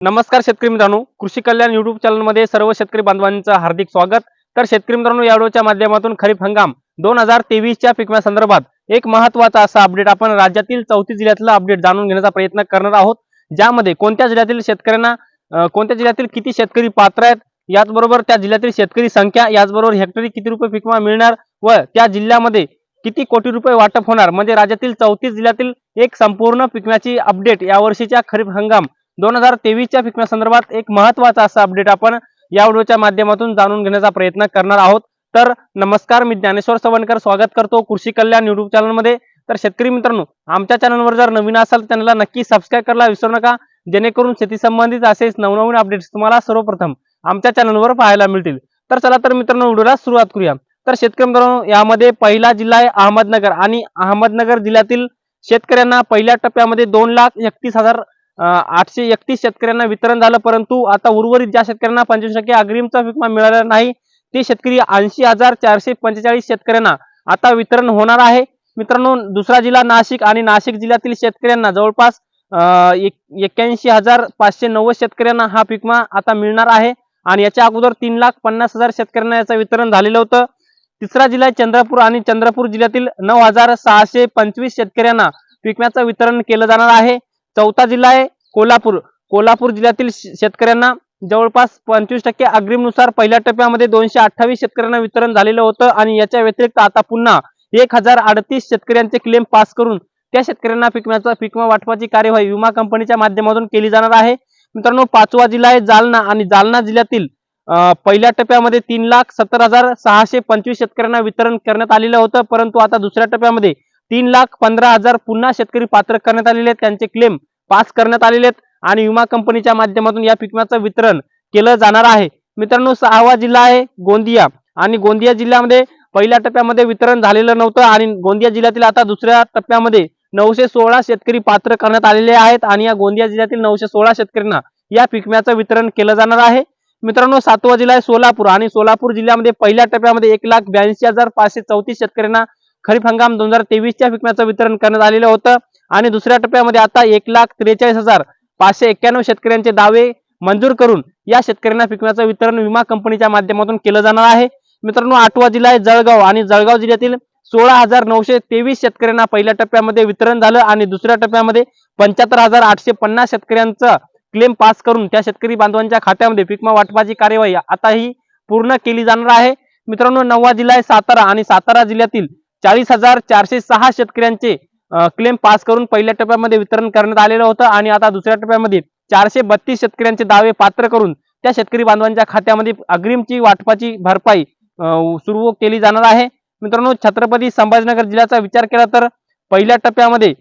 नमस्कार शेतकरी मित्रांनो. कृषी कल्याण युट्यूब चॅनलमध्ये सर्व शेतकरी बांधवांचं हार्दिक स्वागत. तर शेतकरी मित्रांनो या व्हिडिओच्या माध्यमातून खरीप हंगाम दोन हजार तेवीसच्या पिकम्या संदर्भात एक महत्त्वाचा असा अपडेट आपण राज्यातील चौतीस जिल्ह्यातला अपडेट जाणून घेण्याचा प्रयत्न करणार आहोत. ज्यामध्ये कोणत्या जिल्ह्यातील शेतकऱ्यांना कोणत्या जिल्ह्यातील किती शेतकरी पात्र आहेत याचबरोबर त्या जिल्ह्यातील शेतकरी संख्या याचबरोबर हेक्टरी किती रुपये पिकमा मिळणार व त्या जिल्ह्यामध्ये किती कोटी रुपये वाटप होणार म्हणजे राज्यातील चौतीस जिल्ह्यातील एक संपूर्ण पिकम्याची अपडेट यावर्षीच्या खरीप हंगाम दोन हजार तेवीसच्या पिकम्या संदर्भात एक महत्त्वाचा असा अपडेट आपण या व्हिडिओच्या माध्यमातून जाणून घेण्याचा प्रयत्न करणार आहोत. तर नमस्कार मी ज्ञानेश्वर सवणकर स्वागत करतो कृषी कल्याण युट्यूब चॅनलमध्ये तर शेतकरी मित्रांनो आमच्या चॅनलवर जर नवीन असाल तर चॅनलला नक्की सबस्क्राईब करायला विसरू नका. जेणेकरून शेती संबंधित असेच नवनवीन अपडेट्स तुम्हाला सर्वप्रथम आमच्या चॅनलवर पाहायला मिळतील. तर चला तर मित्रांनो व्हिडिओला सुरुवात करूया. तर शेतकरी मित्रांनो यामध्ये पहिला जिल्हा आहे अहमदनगर. आणि अहमदनगर जिल्ह्यातील शेतकऱ्यांना पहिल्या टप्प्यामध्ये दोन लाख एकतीस हजार आठशे एकतीस शेतकऱ्यांना वितरण झालं परंतु आता उर्वरित ज्या शेतकऱ्यांना पंचवीस टक्के अग्रिमचा विमा मिळाला नाही ते शेतकरी ऐंशी हजार चारशे पंचेचाळीस शेतकऱ्यांना आता वितरण होणार आहे. मित्रांनो दुसरा जिल्हा नाशिक आणि नाशिक जिल्ह्यातील शेतकऱ्यांना जवळपास एक- एक्क्याऐंशी हजार पाचशे नव्वद शेतकऱ्यांना हा पिकमा आता मिळणार आहे आणि याच्या अगोदर तीन लाख पन्नास हजार शेतकऱ्यांना याचं वितरण झालेलं होतं. तिसरा जिल्हा चंद्रपूर आणि चंद्रपूर जिल्ह्यातील नऊ हजार सहाशे पंचवीस शेतकऱ्यांना पिकम्याचं वितरण केलं जाणार आहे. चौथा जिल्हा आहे कोल्हापूर. कोल्हापूर जिल्ह्यातील शेतकऱ्यांना जवळपास पंचवीस टक्के अग्रिमनुसार पहिल्या टप्प्यामध्ये दोनशे अठ्ठावीस शेतकऱ्यांना वितरण झालेलं होतं आणि याच्या व्यतिरिक्त आता पुन्हा एक हजार अडतीस शेतकऱ्यांचे क्लेम पास करून त्या शेतकऱ्यांना पिकम्याचा पिकमा वाटपाची कार्यवाही विमा कंपनीच्या माध्यमातून केली जाणार आहे. मित्रांनो पाचवा जिल्हा आहे जालना आणि जालना जिल्ह्यातील पहिल्या टप्प्यामध्ये तीन लाख सत्तर हजार सहाशे पंचवीस शेतकऱ्यांना वितरण करण्यात आलेलं होतं. परंतु आता दुसऱ्या टप्प्यामध्ये तीन लाख पंधरा हजार पुन्हा शेतकरी पात्र करण्यात आलेले आहेत. त्यांचे क्लेम पास करण्यात आलेले आहेत आणि विमा कंपनीच्या माध्यमातून या पिकम्याचं वितरण केलं जाणार आहे. मित्रांनो सहावा जिल्हा आहे गोंदिया आणि गोंदिया जिल्ह्यामध्ये पहिल्या टप्प्यामध्ये वितरण झालेलं नव्हतं आणि गोंदिया जिल्ह्यातील आता दुसऱ्या टप्प्यामध्ये नऊशे सोळा शेतकरी पात्र करण्यात आलेले आहेत आणि या गोंदिया जिल्ह्यातील नऊशे सोळा शेतकऱ्यांना या पिकम्याचं वितरण केलं जाणार आहे. मित्रांनो सातवा जिल्हा आहे सोलापूर आणि सोलापूर जिल्ह्यामध्ये पहिल्या टप्प्यामध्ये एक लाख ब्याऐंशी हजार पाचशे चौतीस शेतकऱ्यांना खरीप हंगाम दोन हजार तेवीसच्या पिकम्याचं वितरण करण्यात आलेलं होतं. आणि दुसऱ्या टप्प्यामध्ये आता एक लाख त्रेचाळीस हजार पाचशे एक्क्याण्णव शेतकऱ्यांचे दावे मंजूर करून या शेतकऱ्यांना पिकम्याचं वितरण विमा कंपनीच्या माध्यमातून केलं जाणार आहे. मित्रांनो आठवा जिल्हा आहे जळगाव आणि जळगाव जिल्ह्यातील सोळा हजार नऊशे तेवीस शेतकऱ्यांना पहिल्या टप्प्यामध्ये वितरण झालं आणि दुसऱ्या टप्प्यामध्ये पंच्याहत्तर हजार आठशे पन्नास शेतकऱ्यांचं क्लेम पास करून त्या शेतकरी बांधवांच्या खात्यामध्ये पिकमा वाटपाची कार्यवाही आता ही पूर्ण केली जाणार आहे. मित्रांनो नववा जिल्हा आहे सातारा आणि सातारा जिल्ह्यातील चाळीस हजार चारशे सहा शेतकऱ्यांचे क्लेम पास करून पहिल्या टप्प्यामध्ये वितरण करण्यात आलेलं होतं आणि आता दुसऱ्या टप्प्यामध्ये चारशे बत्तीस शेतकऱ्यांचे दावे पात्र करून त्या शेतकरी बांधवांच्या खात्यामध्ये अग्रिमची वाटपाची भरपाई सुरू केली जाणार आहे. मित्रांनो छत्रपती संभाजीनगर जिल्ह्याचा विचार केला तर पहिल्या टप्प्यामध्ये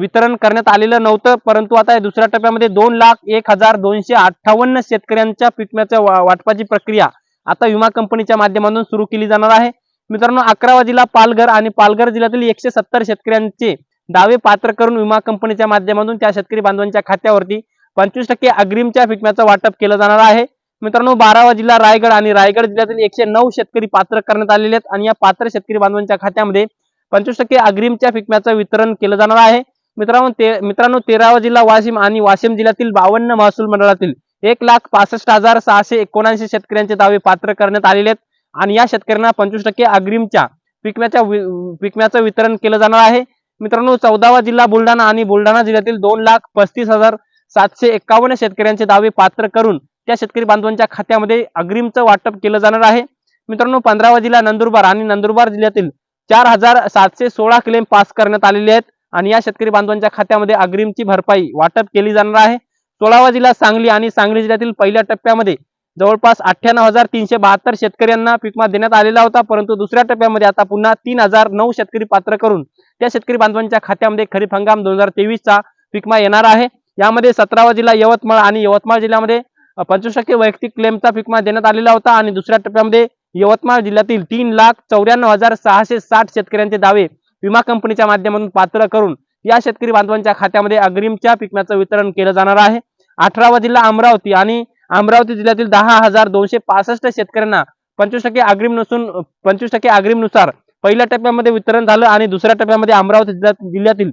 वितरण करण्यात आलेलं नव्हतं परंतु आता दुसऱ्या टप्प्यामध्ये दोन लाख एक हजार दोनशे अठ्ठावन्न शेतकऱ्यांच्या पिकम्याच्या वा- वाटपाची प्रक्रिया आता विमा कंपनीच्या माध्यमातून सुरू केली जाणार आहे. मित्रांनो अकरावा जिल्हा पालघर आणि पालघर जिल्ह्यातील एकशे सत्तर शेतकऱ्यांचे दावे पात्र करून विमा कंपनीच्या माध्यमातून त्या शेतकरी बांधवांच्या खात्यावरती पंचवीस टक्के अग्रिमच्या पिकम्याचं वाटप केलं जाणार आहे. मित्रांनो बारावा जिल्हा रायगड आणि रायगड जिल्ह्यातील एकशे नऊ शेतकरी पात्र करण्यात आलेले आहेत आणि या पात्र शेतकरी बांधवांच्या खात्यामध्ये पंचवीस टक्के अग्रिमच्या पिकम्याचं वितरण केलं जाणार आहे. मित्रांनो ते मित्रांनो तेरावा जिल्हा वाशिम आणि वाशिम जिल्ह्यातील बावन्न महसूल मंडळातील एक लाख पासष्ट हजार सहाशे एकोणऐंशी शेतकऱ्यांचे दावे पात्र करण्यात आलेले आहेत. आणि या शेतकऱ्यांना पंचवीस टक्के अग्रिमच्या पिकम्याच्या वि- पिकम्याचं वितरण केलं जाणार आहे. मित्रांनो चौदावा जिल्हा बुलढाणा आणि बुलढाणा जिल्ह्यातील दोन लाख पस्तीस हजार सातशे एक्कावन्न शेतकऱ्यांचे दावे पात्र करून त्या शेतकरी बांधवांच्या खात्यामध्ये अग्रिमचं वाटप केलं जाणार आहे. मित्रांनो पंधरावा जिल्हा नंदुरबार आणि नंदुरबार जिल्ह्यातील चार हजार सातशे सोळा क्लेम पास करण्यात आलेले आहेत आणि या शेतकरी बांधवांच्या खात्यामध्ये अग्रिमची भरपाई वाटप केली जाणार आहे. सोळावा जिल्हा सांगली आणि सांगली जिल्ह्यातील पहिल्या टप्प्यामध्ये जवळपास अठ्ठ्याण्णव हजार तीनशे बहात्तर शेतकऱ्यांना पिकमा देण्यात आलेला होता परंतु दुसऱ्या टप्प्यामध्ये आता पुन्हा तीन हजार नऊ शेतकरी पात्र करून त्या शेतकरी बांधवांच्या खात्यामध्ये खरीप हंगाम दोन हजार तेवीसचा पिकमा येणार आहे. यामध्ये सतरावा जिल्हा यवतमाळ आणि यवतमाळ जिल्ह्यामध्ये पंचवीस टक्के वैयक्तिक क्लेमचा पिकमा देण्यात आलेला होता आणि दुसऱ्या टप्प्यामध्ये यवतमाळ जिल्ह्यातील तीन लाख चौऱ्याण्णव हजार सहाशे साठ शेतकऱ्यांचे दावे विमा कंपनीच्या माध्यमातून पात्र करून या शेतकरी बांधवांच्या खात्यामध्ये अग्रिमच्या पिकम्याचं वितरण केलं जाणार आहे. अठरावा जिल्हा अमरावती आणि अमरावती जिल्ह्यातील दहा हजार दोनशे पासष्ट शेतकऱ्यांना पंचवीस टक्के अग्रिम नसून पंचवीस टक्के अग्रिमनुसार पहिल्या टप्प्यामध्ये वितरण झालं आणि दुसऱ्या टप्प्यामध्ये अमरावती जिल्ह्यातील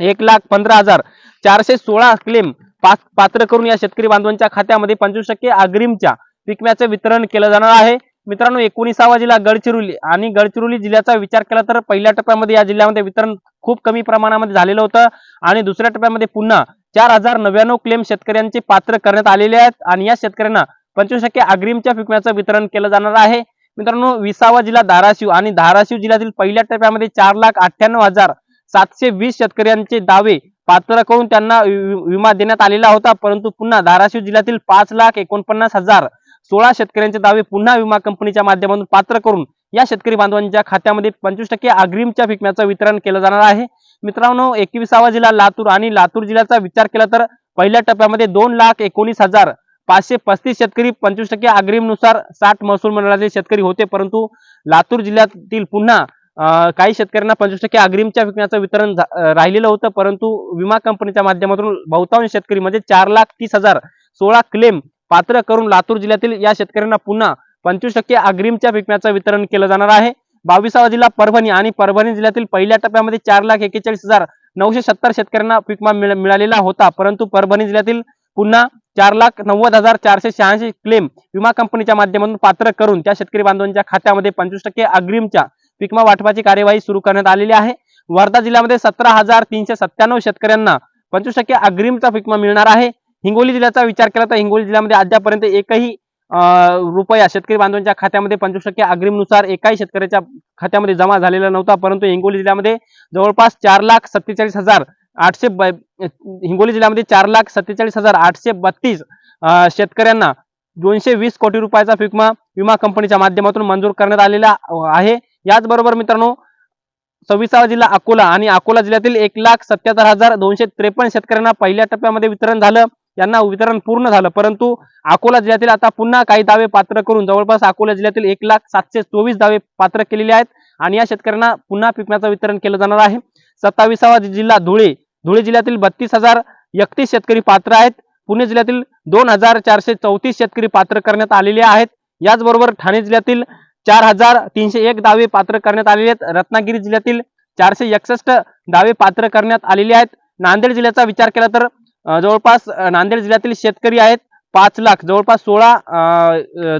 एक लाख पंधरा हजार चारशे सोळा क्लेम पाच पात्र करून या शेतकरी बांधवांच्या खात्यामध्ये पंचवीस टक्के अग्रिमच्या विकम्याचं वितरण केलं जाणार आहे. मित्रांनो एकोणीसावा जिल्हा गडचिरोली आणि गडचिरोली जिल्ह्याचा विचार केला तर पहिल्या टप्प्यामध्ये या जिल्ह्यामध्ये वितरण खूप कमी प्रमाणामध्ये झालेलं होतं आणि दुसऱ्या टप्प्यामध्ये पुन्हा चार हजार नव्याण्णव क्लेम शेतकऱ्यांचे पात्र करण्यात आलेले आहेत आणि या शेतकऱ्यांना पंचवीस टक्के अग्रिमच्या विकम्याचं वितरण केलं जाणार आहे. मित्रांनो विसावा जिल्हा धाराशिव आणि धाराशिव जिल्ह्यातील पहिल्या टप्प्यामध्ये चार लाख अठ्ठ्याण्णव हजार सातशे वीस शेतकऱ्यांचे दावे पात्र करून त्यांना वि- विमा देण्यात आलेला होता. परंतु पुन्हा धाराशिव जिल्ह्यातील पाच लाख एकोणपन्नास हजार सोळा शेतकऱ्यांचे दावे पुन्हा विमा कंपनीच्या माध्यमातून पात्र करून या शेतकरी बांधवांच्या खात्यामध्ये पंचवीस टक्के अग्रिमच्या विकम्याचं वितरण केलं जाणार आहे. मित्रांनो एकविसावा जिल्हा लातूर आणि लातूर जिल्ह्याचा विचार केला तर पहिल्या टप्प्यामध्ये दोन लाख एकोणीस हजार पाचशे पस्तीस शेतकरी पंचवीस टक्के अग्रिमनुसार साठ महसूल मंडळाचे शेतकरी होते परंतु लातूर जिल्ह्यातील पुन्हा काही शेतकऱ्यांना पंचवीस टक्के अग्रिमच्या विकण्याचं वितरण झा- राहिलेलं होतं परंतु विमा कंपनीच्या माध्यमातून बहुतांश शेतकरी म्हणजे चार लाख तीस हजार सोळा क्लेम पात्र करून लातूर जिल्ह्यातील या शेतकऱ्यांना पुन्हा पंचवीस टक्के अग्रिमच्या विकण्याचं वितरण केलं जाणार आहे. बावीसावा जिल्हा परभणी आणि परभणी जिल्ह्यातील पहिल्या टप्प्यामध्ये चार लाख एकेचाळीस हजार नऊशे सत्तर शेतकऱ्यांना पिकमा मिळालेला होता. परंतु परभणी जिल्ह्यातील पुन्हा चार लाख नव्वद हजार चारशे शहाऐंशी क्लेम विमा कंपनीच्या माध्यमातून पात्र करून त्या शेतकरी बांधवांच्या खात्यामध्ये पंचवीस टक्के अग्रिमच्या पिकमा वाटपाची कार्यवाही सुरू करण्यात आलेली आहे. वर्धा जिल्ह्यामध्ये सतरा हजार तीनशे सत्त्याण्णव शेतकऱ्यांना पंचवीस टक्के अग्रिमचा पिकमा मिळणार आहे. हिंगोली जिल्ह्याचा विचार केला तर हिंगोली जिल्ह्यामध्ये अद्यापर्यंत एकही रुपया शेतकरी बांधवांच्या खात्यामध्ये पंचवीस टक्के अग्रिमनुसार एकाही शेतकऱ्याच्या खात्यामध्ये जमा झालेला नव्हता परंतु हिंगोली जिल्ह्यामध्ये जवळपास चार लाख सत्तेचाळीस हजार आठशे ब- हिंगोली जिल्ह्यामध्ये चार लाख सत्तेचाळीस हजार आठशे बत्तीस शेतकऱ्यांना दोनशे वीस कोटी रुपयाचा विमा विमा कंपनीच्या माध्यमातून मंजूर करण्यात आलेला आहे. याचबरोबर मित्रांनो सव्वीसावा जिल्हा अकोला आणि अकोला जिल्ह्यातील एक लाख सत्याहत्तर हजार दोनशे त्रेपन्न शेतकऱ्यांना पहिल्या टप्प्यामध्ये वितरण झालं. यांना वितरण पूर्ण झालं. परंतु अकोला जिल्ह्यातील आता पुन्हा काही दावे पात्र करून जवळपास अकोला जिल्ह्यातील एक लाख सातशे चोवीस दावे पात्र केलेले आहेत आणि या शेतकऱ्यांना पुन्हा पिकण्याचं वितरण केलं जाणार आहे. सत्तावीसावा जिल्हा धुळे धुळे जिल्ह्यातील बत्तीस हजार एकतीस शेतकरी पात्र आहेत. पुणे जिल्ह्यातील दोन हजार चारशे चौतीस शेतकरी पात्र करण्यात आलेले आहेत. याचबरोबर ठाणे जिल्ह्यातील चार हजार तीनशे एक दावे पात्र करण्यात आलेले आहेत. रत्नागिरी जिल्ह्यातील चारशे एकसष्ट दावे पात्र करण्यात आलेले आहेत. नांदेड जिल्ह्याचा विचार केला तर जवळपास नांदेड जिल्ह्यातील शेतकरी आहेत पाच लाख जवळपास सोळा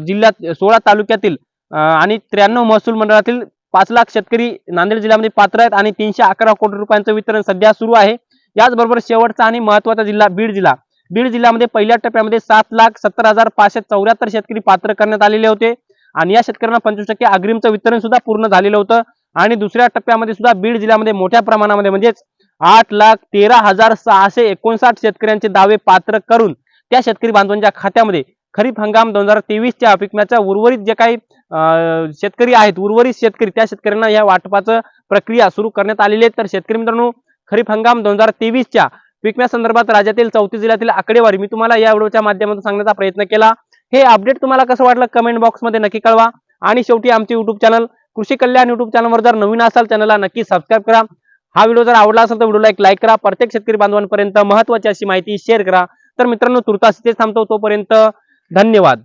जिल्ह्यात सोळा तालुक्यातील आणि त्र्याण्णव महसूल मंडळातील पाच लाख शेतकरी नांदेड जिल्ह्यामध्ये पात्र आहेत आणि तीनशे अकरा कोटी रुपयांचं वितरण सध्या सुरू आहे. याचबरोबर शेवटचा आणि महत्त्वाचा जिल्हा बीड जिल्हा. बीड जिल्ह्यामध्ये पहिल्या टप्प्यामध्ये सात लाख सत्तर हजार पाचशे चौऱ्याहत्तर शेतकरी पात्र करण्यात आलेले होते आणि या शेतकऱ्यांना पंचवीस टक्के अग्रिमचं वितरण सुद्धा पूर्ण झालेलं होतं. आणि दुसऱ्या टप्प्यामध्ये सुद्धा बीड जिल्ह्यामध्ये मोठ्या प्रमाणामध्ये म्हणजेच आठ लाख तेरा हजार सहाशे एकोणसाठ शेतकऱ्यांचे दावे पात्र करून त्या शेतकरी बांधवांच्या खात्यामध्ये खरीप हंगाम दोन हजार तेवीसच्या पिकण्याच्या उर्वरित जे काही अं, शेतकरी आहेत उर्वरित शेतकरी त्या शेतकऱ्यांना या वाटपाचं प्रक्रिया सुरू करण्यात आलेली आहे. तर शेतकरी मित्रांनो खरीप हंगाम दोन हजार तेवीसच्या पिकण्यासंदर्भात राज्यातील चौथी जिल्ह्यातील आकडेवारी मी तुम्हाला या व्हिडिओच्या माध्यमातून सांगण्याचा प्रयत्न केला. हे अपडेट तुम्हाला कसं वाटलं कमेंट बॉक्समध्ये नक्की कळवा. आणि शेवटी आमचे युट्यूब चॅनल कृषी कल्याण युट्यूब चॅनलवर जर नवीन असाल चॅनलला नक्की सबस्क्राईब करा. हा व्हिडिओ जर आवडला असेल तर व्हिडिओला एक लाईक करा. प्रत्येक शेतकरी बांधवांपर्यंत महत्वाची अशी माहिती शेअर करा. तर मित्रांनो तुर्तास इथेच थांबतो. तोपर्यंत धन्यवाद.